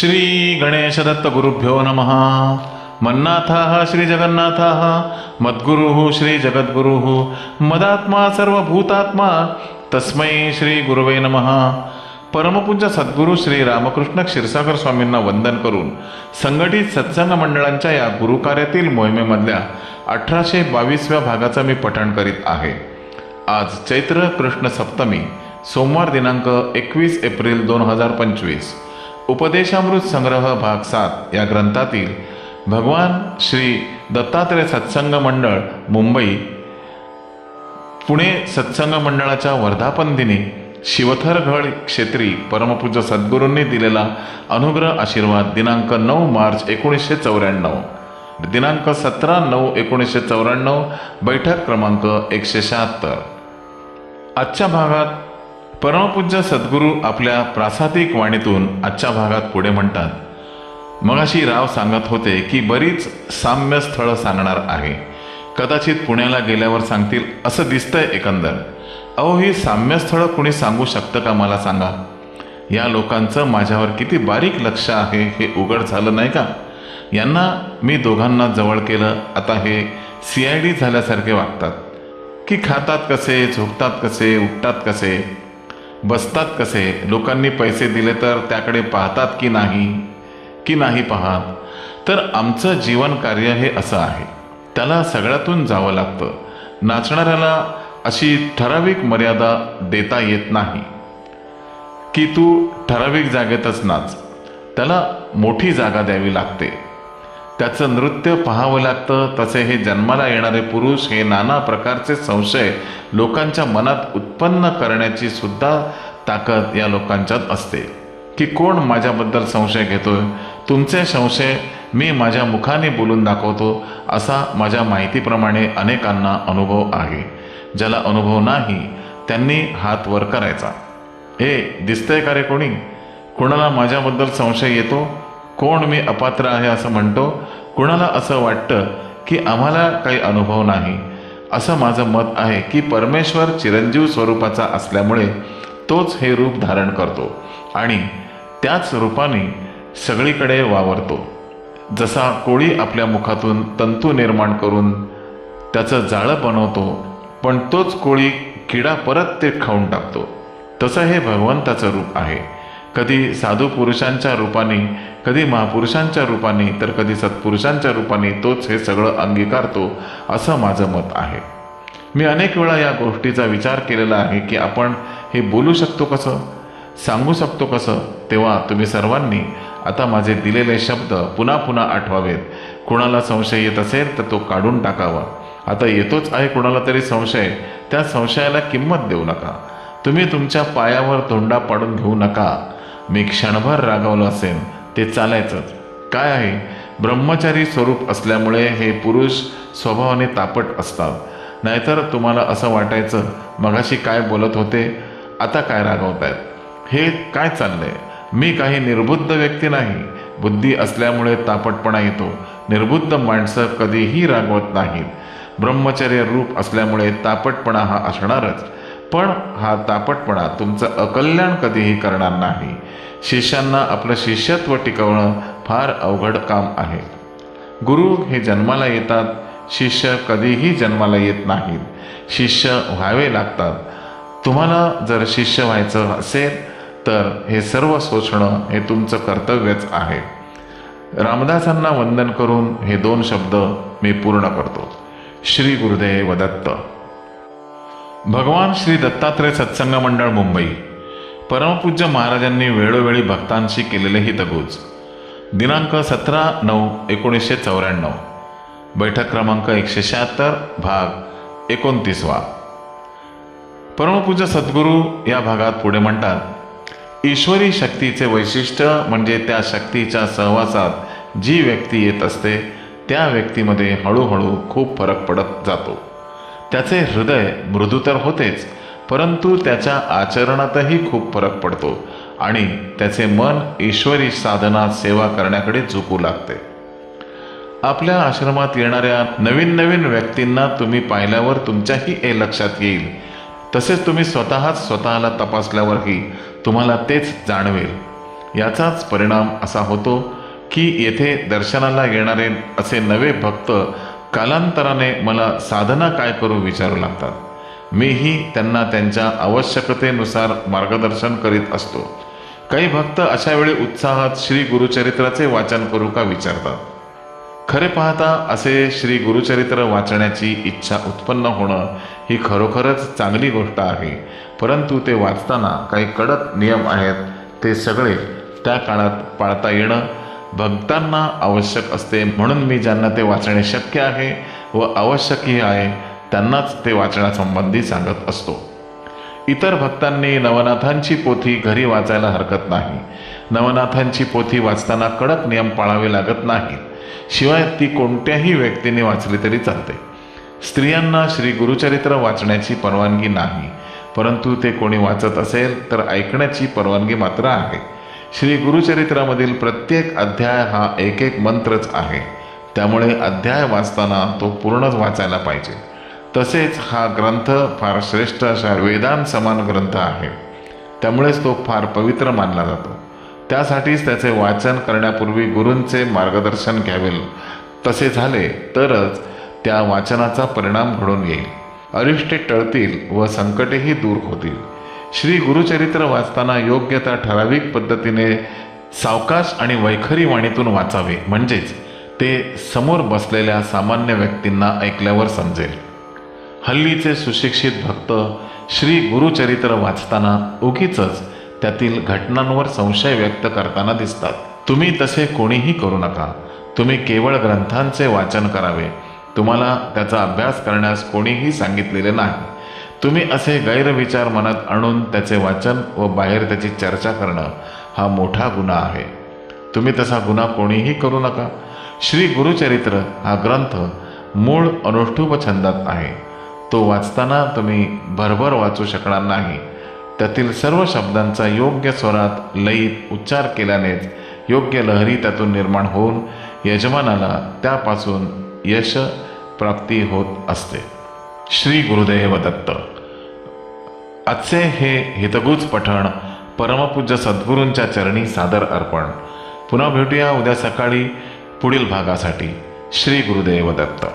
श्री गणेशदत्त गुरुभ्यो नमः। मन्नाथः श्रीजगन्नाथः मद्गुरुः श्रीजगद्गुरुः मदात्मा सर्वभूतात्मा तस्मै श्री गुरुवे नमः। परमपूज्य सद्गुरू श्री रामकृष्ण क्षीरसागर स्वामींना वंदन करून संघटित सत्संग मंडळांच्या या गुरुकार्यातील मोहिमेमधल्या अठराशे बावीसव्या भागाचं मी पठण करीत आहे. आज चैत्र कृष्ण सप्तमी सोमवार दिनांक एकवीस एप्रिल दोन हजार पंचवीस. उपदेशामृत संग्रह भाग सात या ग्रंथातील भगवान श्री दत्तात्रय सत्संग मंडळ मुंबई पुणे सत्संग मंडळाच्या वर्धापन दिनी क्षेत्री परमपूज्य सद्गुरूंनी दिलेला अनुग्रह आशीर्वाद दिनांक नऊ मार्च एकोणीसशे चौऱ्याण्णव. दिनांक सतरा नऊ एकोणीसशे चौऱ्याण्णव बैठक क्रमांक एकशे शहात्तर. आजच्या भागात परमपूज्य सद्गुरू आपल्या प्रासादिक वाणीतून आजच्या भागात पुढे म्हणतात मगाशी राव सांगत होते की बरीच साम्य स्थळं सांगणार आहे. कदाचित पुण्याला गेल्यावर सांगतील असं दिसतंय एकंदर. अहो ही साम्य स्थळं कुणी सांगू शकतं का मला सांगा? या लोकांचं माझ्यावर किती बारीक लक्ष आहे हे उघड झालं नाही का? यांना मी दोघांना जवळ केलं आता हे सी आय डी झाल्यासारखे वागतात. की खातात कसे झोपतात कसे उठतात कसे? बसतात कसे? लोकांनी पैसे दिले तर त्याकडे पाहतात की नाही? की नाही पाहत? तर आमचं जीवन कार्य हे असं आहे. त्याला सगळ्यातून जावं लागतं. नाचणाऱ्याला अशी ठराविक मर्यादा देता येत नाही. की तू ठराविक जागेतच नाच. त्याला मोठी जागा द्यावी लागते. त्याचं नृत्य पाहावं लागतं तसे हे जन्माला येणारे पुरुष हे नाना प्रकारचे संशय लोकांच्या मनात उत्पन्न करण्याची सुद्धा ताकद या लोकांच्यात असते. की कोण माझ्याबद्दल संशय घेतोय? तुमचे संशय मी माझ्या मुखाने बोलून दाखवतो असा माझ्या माहितीप्रमाणे अनेकांना अनुभव आहे. ज्याला अनुभव नाही त्यांनी हात वर करायचा. ए दिसतंय का रे कोणी? कोणाला माझ्याबद्दल संशय येतो? कोण मी अपात्र आहे असं म्हणतो? कुणाला असं वाटतं की आम्हाला काही अनुभव नाही? असं माझं मत आहे की परमेश्वर चिरंजीव स्वरूपाचा असल्यामुळे तोच हे रूप धारण करतो आणि त्याच रूपाने सगळीकडे वावरतो. जसा कोळी आपल्या मुखातून तंतू निर्माण करून त्याचं जाळं बनवतो पण तोच कोळी किडा परत ते खाऊन टाकतो. तसं हे भगवंताचं रूप आहे. कधी साधू पुरुषांच्या रूपाने कधी महापुरुषांच्या रूपाने तर कधी सत्पुरुषांच्या रूपाने तोच हे सगळं अंगीकारतो असं माझं मत आहे. मी अनेक वेळा या गोष्टीचा विचार केलेला आहे की आपण हे बोलू शकतो कसं? सांगू शकतो कसं? तेव्हा तुम्ही सर्वांनी आता माझे दिलेले शब्द पुन्हा पुन्हा आठवावेत. कुणाला संशय येत असेल तर तो काढून टाकावा. आता येतोच आहे कुणाला तरी संशय त्या संशयाला किंमत देऊ नका. तुम्ही तुमच्या पायावर धोंडा पाडून घेऊ नका. मी क्षणभर रागावलो असेल ते चालायचंच काय आहे? ब्रह्मचारी स्वरूप असल्यामुळे हे पुरुष स्वभावाने तापट असतात. नाहीतर तुम्हाला असं वाटायचं मगाशी काय बोलत होते? आता काय रागवत आहेत हे काय चाललंय? मी काही निर्बुद्ध व्यक्ती नाही. बुद्धी असल्यामुळे तापटपणा येतो. निर्बुद्ध माणसं कधीही रागवत नाहीत. ब्रह्मचर्य रूप असल्यामुळे तापटपणा हा असणारच. पण हा तापटपणा तुमचं अकल्याण कधीही करणार नाही. शिष्यांना आपलं शिष्यत्व टिकवणं फार अवघड काम आहे. गुरु हे जन्माला येतात शिष्य कधीही जन्माला येत नाहीत. शिष्य व्हावे लागतात. तुम्हाला जर शिष्य व्हायचं असेल तर हे सर्व सोसणं हे तुमचं कर्तव्यच आहे. रामदासांना वंदन करून हे दोन शब्द मी पूर्ण करतो. श्री गुरुदेव दत्त. भगवान श्री दत्तात्रय सत्संग मंडळ मुंबई. परमपूज्य महाराजांनी वेळोवेळी भक्तांशी केलेले ही तगूज दिनांक सतरा नऊ एकोणीसशे चौऱ्याण्णव. बैठक क्रमांक एकशे शहात्तर भाग एकोणतीसवा. परमपूज्य सद्गुरू या भागात पुढे म्हणतात ईश्वरी शक्तीचे वैशिष्ट्य म्हणजे त्या शक्तीच्या सहवासात जी व्यक्ती येत असते त्या व्यक्तीमध्ये हळूहळू खूप फरक पडत जातो. त्याचे हृदय मृदू तर होतेच परंतु त्याच्या आचरणातही खूप फरक पडतो आणि त्याचे मन ईश्वरी साधनात सेवा करण्याकडे झुकू लागते. आपल्या आश्रमात येणाऱ्या नवीन नवीन व्यक्तींना तुम्ही पाहिल्यावर तुमच्याही हे लक्षात येईल. तसेच तुम्ही स्वतःच स्वतःला तपासल्यावरही तुम्हाला तेच जाणवेल. याचाच परिणाम असा होतो की येथे दर्शनाला येणारे असे नवे भक्त कालांतराने मला साधना काय करू विचारू लागतात. मीही त्यांना त्यांच्या आवश्यकतेनुसार मार्गदर्शन करीत असतो. काही भक्त अशा वेळी उत्साहात श्री गुरुचरित्राचे वाचन करू का विचारतात. खरे पाहता असे श्री गुरुचरित्र वाचण्याची इच्छा उत्पन्न होणं ही खरोखरच चांगली गोष्ट आहे. परंतु ते वाचताना काही कडक नियम आहेत. ते सगळे त्या काळात पाळता येणं भक्तांना आवश्यक असते म्हणून मी ज्यांना ते वाचणे शक्य आहे व आवश्यकही आहे त्यांनाच ते वाचण्यासंबंधी सांगत असतो. इतर भक्तांनी नवनाथांची पोथी घरी वाचायला हरकत नाही. नवनाथांची पोथी वाचताना कडक नियम पाळावे लागत नाहीत. शिवाय ती कोणत्याही व्यक्तीने वाचली तरी चालते. स्त्रियांना श्री गुरुचरित्र वाचण्याची परवानगी नाही. परंतु ते कोणी वाचत असेल तर ऐकण्याची परवानगी मात्र आहे. श्री गुरुचरित्रामधील प्रत्येक अध्याय हा एक एक मंत्रच आहे. त्यामुळे अध्याय वाचताना तो पूर्णच वाचायला पाहिजे. तसेच हा ग्रंथ फार श्रेष्ठ अशा वेदान समान ग्रंथ आहे. त्यामुळेच तो फार पवित्र मानला जातो. त्यासाठीच त्याचे वाचन करण्यापूर्वी गुरूंचे मार्गदर्शन घ्यावे. तसे झाले तरच त्या वाचनाचा परिणाम घडून येईल. अरिष्टे टळतील व संकटेही दूर होतील. श्री गुरुचरित्र वाचताना योग्य त्या ठराविक पद्धतीने सावकाश आणि वैखरी वाणीतून वाचावे. म्हणजेच ते समोर बसलेल्या सामान्य व्यक्तींना ऐकल्यावर समजेल. हल्लीचे सुशिक्षित भक्त श्री गुरुचरित्र वाचताना उगीच त्यातील घटनांवर संशय व्यक्त करताना दिसतात. तुम्ही तसे कोणीही करू नका. तुम्ही केवळ ग्रंथांचे वाचन करावे. तुम्हाला त्याचा अभ्यास करण्यास कोणीही सांगितलेले नाही. तुम्ही असे गैरविचार मनात आणून त्याचे वाचन व बाहेर त्याची चर्चा करणं हा मोठा गुन्हा आहे. तुम्ही तसा गुन्हा कोणीही करू नका. श्री गुरुचरित्र हा ग्रंथ मूळ अनुष्ठुप छंदात आहे. तो वाचताना तुम्ही भरभर वाचू शकणार नाही. त्यातील सर्व शब्दांचा योग्य स्वरात लयीत उच्चार केल्यानेच योग्य लहरी त्यातून निर्माण होऊन यजमानाला त्यापासून यश प्राप्ती होत असते. श्री गुरुदेव दत्त. आजचे हे हितगुज पठण परमपूज्य सद्गुरूंच्या चरणी सादर अर्पण. पुन्हा भेटूया उद्या सकाळी पुढील भागासाठी. श्री गुरुदेव दत्त.